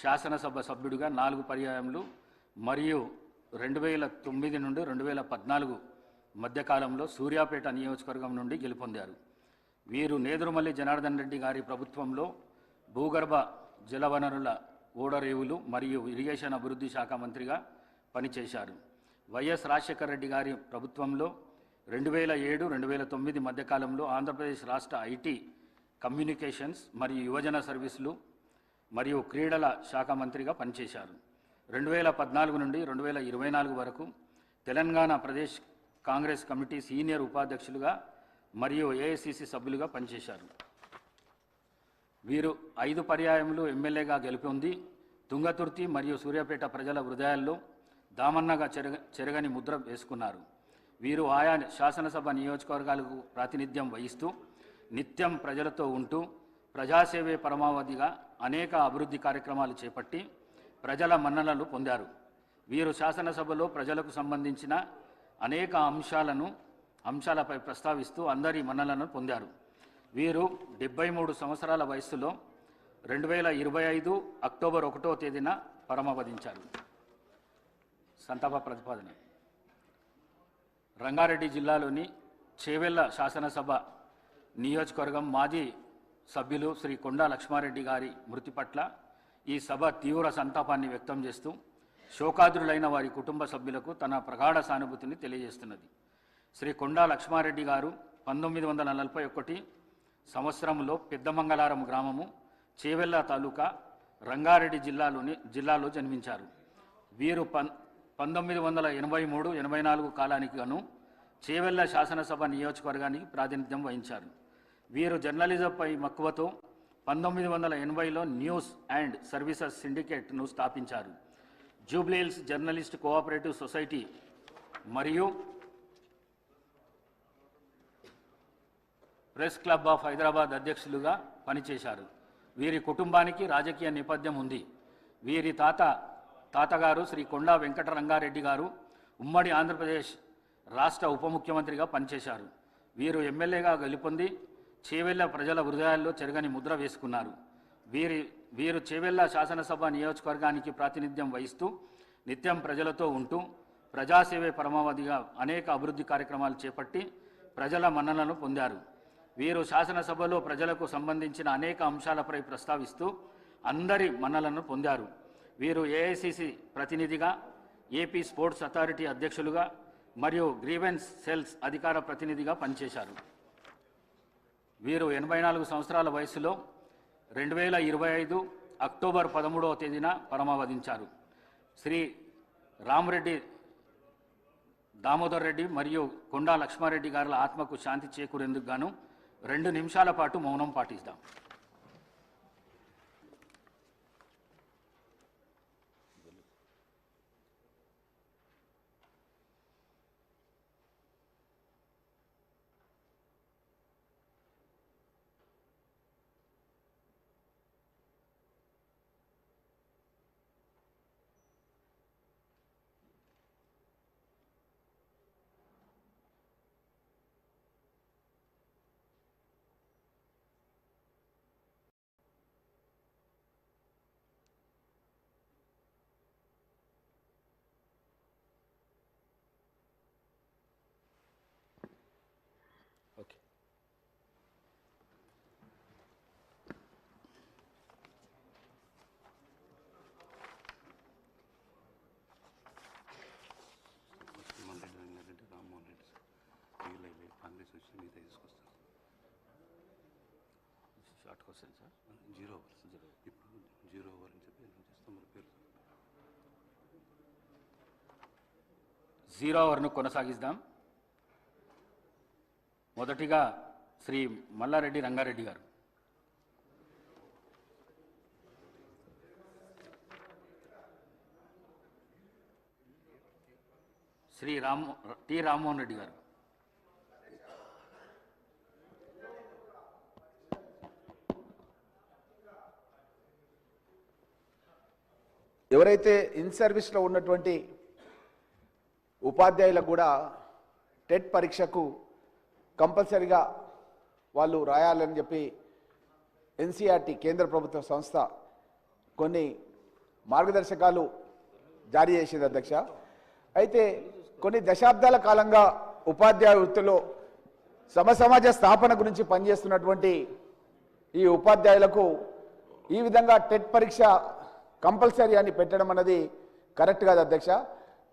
శాసనసభ సభ్యుడిగా నాలుగు పర్యాయములు మరియు రెండు వేల తొమ్మిది నుండి రెండు వేల పద్నాలుగు మధ్యకాలంలో సూర్యాపేట నియోజకవర్గం నుండి గెలుపొందారు. వీరు నేదురుమల్లి జనార్దన్ రెడ్డి గారి ప్రభుత్వంలో భూగర్భ జలవనరుల ఓడరేవులు మరియు ఇరిగేషన్ అభివృద్ధి శాఖ మంత్రిగా పనిచేశారు. వైఎస్ రాజశేఖర రెడ్డి గారి ప్రభుత్వంలో రెండు వేల ఏడు రెండు వేల తొమ్మిది మధ్యకాలంలో ఆంధ్రప్రదేశ్ రాష్ట్ర ఐటీ కమ్యూనికేషన్స్ మరియు యువజన సర్వీసులు మరియు క్రీడల శాఖ మంత్రిగా పనిచేశారు. రెండు వేల పద్నాలుగు నుండి రెండు వేల ఇరవై నాలుగు వరకు Telangana Pradesh Congress committee senior ఉపాధ్యక్షులుగా మరియు ఏఐసిసి సభ్యులుగా పనిచేశారు. వీరు ఐదు పర్యాయములు ఎమ్మెల్యేగా గెలుపొంది తుంగతుర్తి మరియు సూర్యాపేట ప్రజల హృదయాల్లో దామన్నగా చెరగ చెరగని ముద్ర వేసుకున్నారు. వీరు ఆయా శాసనసభ నియోజకవర్గాలకు ప్రాతినిధ్యం వహిస్తూ నిత్యం ప్రజలతో ఉంటూ ప్రజాసేవే పరమావధిగా అనేక అభివృద్ధి కార్యక్రమాలు చేపట్టి ప్రజల మన్ననలు పొందారు. వీరు శాసనసభలో ప్రజలకు సంబంధించిన అనేక అంశాలను అంశాలపై ప్రస్తావిస్తూ అందరి మన్ననలను పొందారు. వీరు డెబ్బై మూడు సంవత్సరాల వయస్సులో రెండు వేల ఇరవై ఐదు అక్టోబర్ ఒకటో తేదీన పరమపదించారు సంతాప ప్రతిపాదన. రంగారెడ్డి జిల్లాలోని చేవెళ్ళ శాసనసభ నియోజకవర్గం మాజీ సభ్యులు శ్రీ కొండా లక్ష్మారెడ్డి గారి మృతి పట్ల ఈ సభ తీవ్ర సంతాపాన్ని వ్యక్తం చేస్తూ శోకాదులైన వారి కుటుంబ సభ్యులకు తన ప్రగాఢ సానుభూతిని తెలియజేస్తున్నది. శ్రీ కొండా లక్ష్మారెడ్డి గారు పంతొమ్మిది వందల నలభై ఒకటి సంవత్సరంలో పెద్దమంగళారం గ్రామము చేవెళ్ళ తాలూకా రంగారెడ్డి జిల్లాలోని జిల్లాలో జన్మించారు. వీరు పన్ పంతొమ్మిది వందల ఎనభై మూడు ఎనభై నాలుగు కాలానికి గాను చేవెల్ల శాసనసభ నియోజకవర్గానికి ప్రాతినిధ్యం వహించారు. వీరు జర్నలిజంపై మక్కువతో పంతొమ్మిది వందల ఎనభైలో న్యూస్ అండ్ సర్వీసెస్ సిండికేట్ను స్థాపించారు. జూబ్లీహిల్స్ జర్నలిస్ట్ కోఆపరేటివ్ సొసైటీ మరియు ప్రెస్ క్లబ్ ఆఫ్ హైదరాబాద్ అధ్యక్షులుగా పనిచేశారు. వీరి కుటుంబానికి రాజకీయ నేపథ్యం ఉంది. వీరి తాత తాతగారు శ్రీ కొండా వెంకటరంగారెడ్డి గారు ఉమ్మడి ఆంధ్రప్రదేశ్ రాష్ట్ర ఉప ముఖ్యమంత్రిగా పనిచేశారు. వీరు ఎమ్మెల్యేగా గెలుపొంది చేవెళ్ళ ప్రజల హృదయాల్లో చెరగని ముద్ర వేసుకున్నారు. వీరి వీరు చేవెళ్ళ శాసనసభ నియోజకవర్గానికి ప్రాతినిధ్యం వహిస్తూ నిత్యం ప్రజలతో ఉంటూ ప్రజాసేవే పరమావధిగా అనేక అభివృద్ధి కార్యక్రమాలు చేపట్టి ప్రజల మన్ననలను పొందారు. వీరు శాసనసభలో ప్రజలకు సంబంధించిన అనేక అంశాలపై ప్రస్తావిస్తూ అందరి మన్నలను పొందారు. వీరు ఏఐసిసి ప్రతినిధిగా ఏపీ స్పోర్ట్స్ అథారిటీ అధ్యక్షులుగా మరియు గ్రీవెన్స్ సెల్స్ అధికార ప్రతినిధిగా పనిచేశారు. వీరు ఎనభై నాలుగు సంవత్సరాల వయసులో రెండు వేల ఇరవై ఐదు అక్టోబర్ పదమూడవ తేదీన పరమావధించారు. శ్రీ రామరెడ్డి దామోదర్ రెడ్డి మరియు కొండా లక్ష్మారెడ్డి గారుల ఆత్మకు శాంతి చేకూరేందుకు గాను రెండు నిమిషాల పాటు మౌనం పాటిస్తాం ఓకే జగన్మోహన్ రెడ్డి రంగారెడ్డి రామ్మోహన్ రెడ్డి సార్ వీళ్ళు కాంగ్రెస్ వచ్చి మీద తీసుకొస్తారు question sir? Zero over. Zero ఇప్పుడు జీరో ఓవర్ అని చెప్పి చేస్తాం? మరి పేరు జీరో ఓవర్ను కొనసాగిద్దాం. మొదటిగా శ్రీ మల్లారెడ్డి రంగారెడ్డి గారు. శ్రీ రామ్ టి రామ్మోహన్ రెడ్డి గారు. ఎవరైతే ఇన్ సర్వీస్లో ఉన్నటువంటి ఉపాధ్యాయులకు కూడా టెట్ పరీక్షకు కంపల్సరిగా వాళ్ళు రాయాలని చెప్పి ఎన్సీఆర్టీ కేంద్ర ప్రభుత్వ సంస్థ కొన్ని మార్గదర్శకాలు జారీ చేసింది అధ్యక్ష. అయితే కొన్ని దశాబ్దాల కాలంగా ఉపాధ్యాయ వృత్తిలో సమసమాజ స్థాపన గురించి పనిచేస్తున్నటువంటి ఈ ఉపాధ్యాయులకు ఈ విధంగా టెట్ పరీక్ష కంపల్సరీ అని పెట్టడం అన్నది కరెక్ట్ కాదు అధ్యక్ష.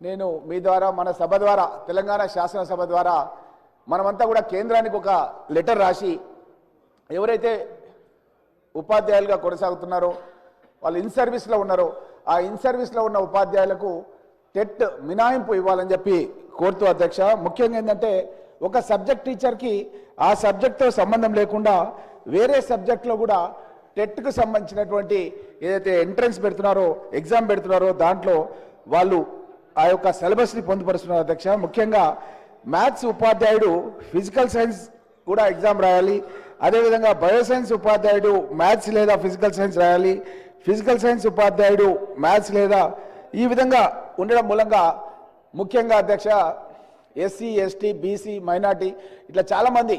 నేను మీ ద్వారా మన సభ ద్వారా తెలంగాణ శాసనసభ ద్వారా మనమంతా కూడా కేంద్రానికి ఒక లెటర్ రాసి ఎవరైతే ఉపాధ్యాయులుగా కొనసాగుతున్నారో వాళ్ళు ఇన్ సర్వీస్లో ఉన్నారో ఆ ఇన్ సర్వీస్లో ఉన్న ఉపాధ్యాయులకు టెట్ మినాయింపు ఇవ్వాలని చెప్పి కోరుతూ అధ్యక్ష. ముఖ్యంగా ఏంటంటే ఒక సబ్జెక్ట్ టీచర్కి ఆ సబ్జెక్ట్తో సంబంధం లేకుండా వేరే సబ్జెక్ట్లో కూడా టెట్కు సంబంధించినటువంటి ఏదైతే ఎంట్రన్స్ పెడుతున్నారో ఎగ్జామ్ పెడుతున్నారో దాంట్లో వాళ్ళు ఆ యొక్క సిలబస్ని పొందుపరుస్తున్నారు అధ్యక్ష. ముఖ్యంగా మ్యాథ్స్ ఉపాధ్యాయుడు ఫిజికల్ సైన్స్ కూడా ఎగ్జామ్ రాయాలి. అదేవిధంగా బయోసైన్స్ ఉపాధ్యాయుడు మ్యాథ్స్ లేదా ఫిజికల్ సైన్స్ రాయాలి. ఫిజికల్ సైన్స్ ఉపాధ్యాయుడు మ్యాథ్స్ లేదా ఈ విధంగా ఉండడం మూలంగా ముఖ్యంగా అధ్యక్ష ఎస్సీ ఎస్టీ బీసీ మైనార్టీ ఇట్లా చాలామంది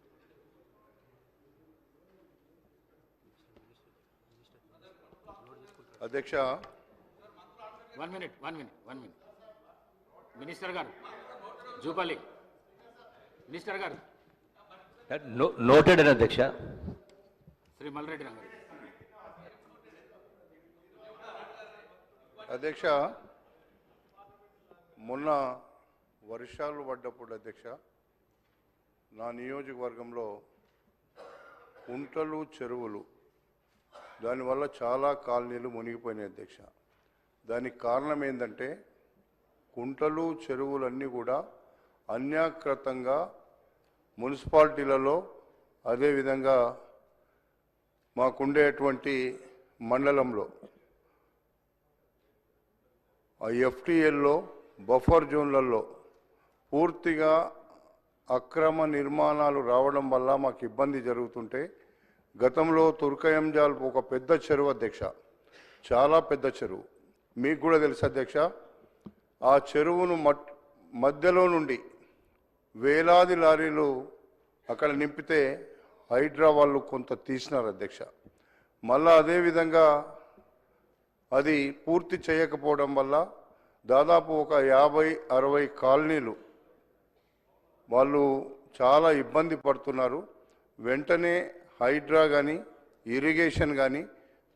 అధ్యక్ష. One minute one minute one minute. Minister garu Jupally. Minister garu. No- noted అని అధ్యక్ష. శ్రీ మల్రెడ్డి రంగారెడ్డి అధ్యక్ష మొన్న వర్షాలు పడ్డప్పుడు అధ్యక్ష నా నియోజకవర్గంలో కుంటలు చెరువులు దానివల్ల చాలా కాలనీలు మునిగిపోయినాయి అధ్యక్ష. దానికి కారణం ఏంటంటే కుంటలు చెరువులన్నీ కూడా అన్యాకృతంగా మున్సిపాలిటీలలో అదేవిధంగా మాకుండేటువంటి మండలంలో ఆ ఎఫ్టీఎల్లో బఫర్ జోన్లలో పూర్తిగా అక్రమ నిర్మాణాలు రావడం వల్ల మాకు ఇబ్బంది జరుగుతుంటే గతంలో తుర్కయంజాల్ ఒక పెద్ద చెరువు అధ్యక్ష. చాలా పెద్ద చెరువు. మీకు కూడా తెలుసు అధ్యక్ష. ఆ చెరువును మట్ మధ్యలో నుండి వేలాది లారీలు అక్కడ నింపితే హైడ్రా వాళ్ళు కొంత తీసినారు అధ్యక్ష. మళ్ళా అదేవిధంగా అది పూర్తి చేయకపోవడం వల్ల దాదాపు ఒక యాభై అరవై కాలనీలు వాళ్ళు చాలా ఇబ్బంది పడుతున్నారు. వెంటనే హైడ్రా కానీ ఇరిగేషన్ కానీ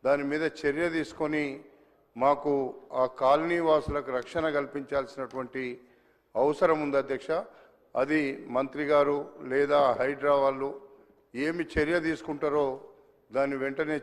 దాని మీద చర్య తీసుకొని మాకు ఆ కాలనీ వాసులకు రక్షణ కల్పించాల్సినటువంటి అవసరం ఉంది అధ్యక్ష. అది మంత్రి గారు లేదా హైడ్రా వాళ్ళు ఏమి చర్య తీసుకుంటారో దాన్ని వెంటనే